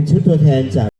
เป็นชุดตัวแทนจาก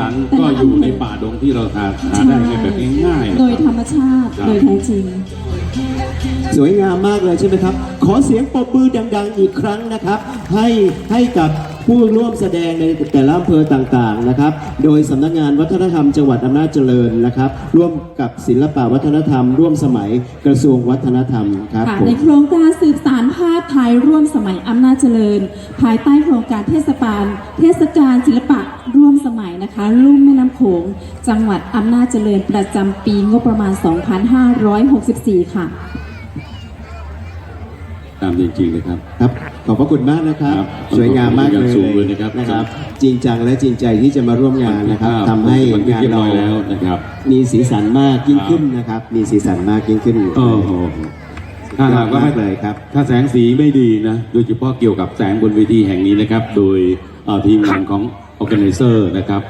สีสันก็อยู่ในป่าดงที่เราหาหาได้ในแบบง่ายๆนะโดยคธรรับรมชาติครับโดยแท้จริง สวยงามมากเลยใช่ไหมครับ ขอเสียงปรบมือดัง ๆ อีกครั้งนะครับ ให้ให้กับ ผู้ร่วมแสดงในแต่ละอำเภอต่างๆนะครับ โดยสำนักงานวัฒนธรรมจังหวัดอำนาจเจริญนะครับ ร่วมกับศิลปวัฒนธรรม ร่วมสมัยกระทรวงวัฒนธรรมครับค่ะผม ในโครงการสืบสารภาพไทยร่วมสมัยอำนาจเจริญ ภายใต้โครงการเทศบาล เทศกาลศิลปะร่วมสมัยนะคะ ลุ่มแม่น้ำโขงจังหวัดอำนาจเจริญประจำปีงบประมาณ 2564 ค่ะ ตามจริงๆเลยครับ ครับ ขอบพระคุณมากนะครับ ครับสวยงามมากขอบเลคุณยอย่างสูงเลยนะครับ นะครับ จริงจังและจริงใจที่จะมาร่วมงานนะครับทำให้มันเรีงานยบร้เราอยแล้วนะครับ มีสีสันมากยิ่งขึ้นนะครับ มีสีสันมากยิ่งขึ้นโอ้โหถ้าหากว่ามากเลยครับ ถ้าแสงสีไม่ดีนะ โดยเฉพาะเกี่ยวกับแสงบนเวทีแห่งนี้นะครับ โดยเอ่อทีมงานของ organizer นะครับ